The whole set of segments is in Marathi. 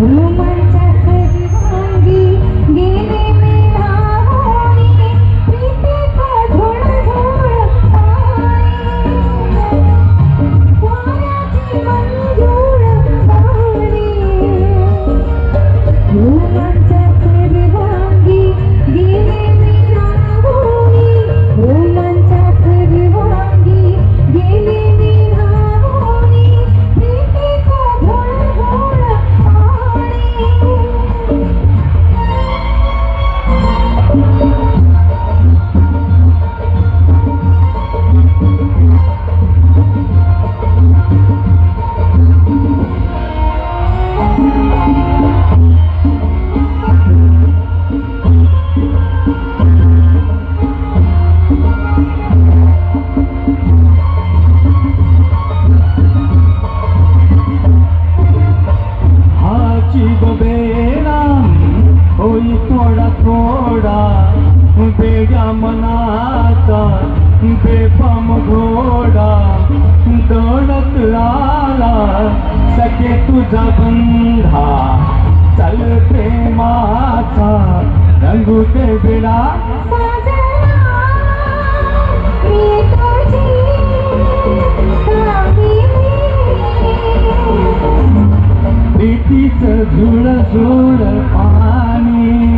我摸 बेड्या मनाचा बेपम घोडा दौडत आला सखे तुझा बंधा। चल प्रेमाचा रंगू ते बेडा प्रीतीच झुळ झुळ पाणी।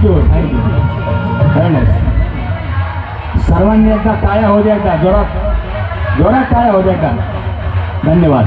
Thank you thank you. सर्वांनी एकदा टाळ्या हो द्या एकदा. जोरात जोरात टाळ्या होऊ द्या एकदा. धन्यवाद.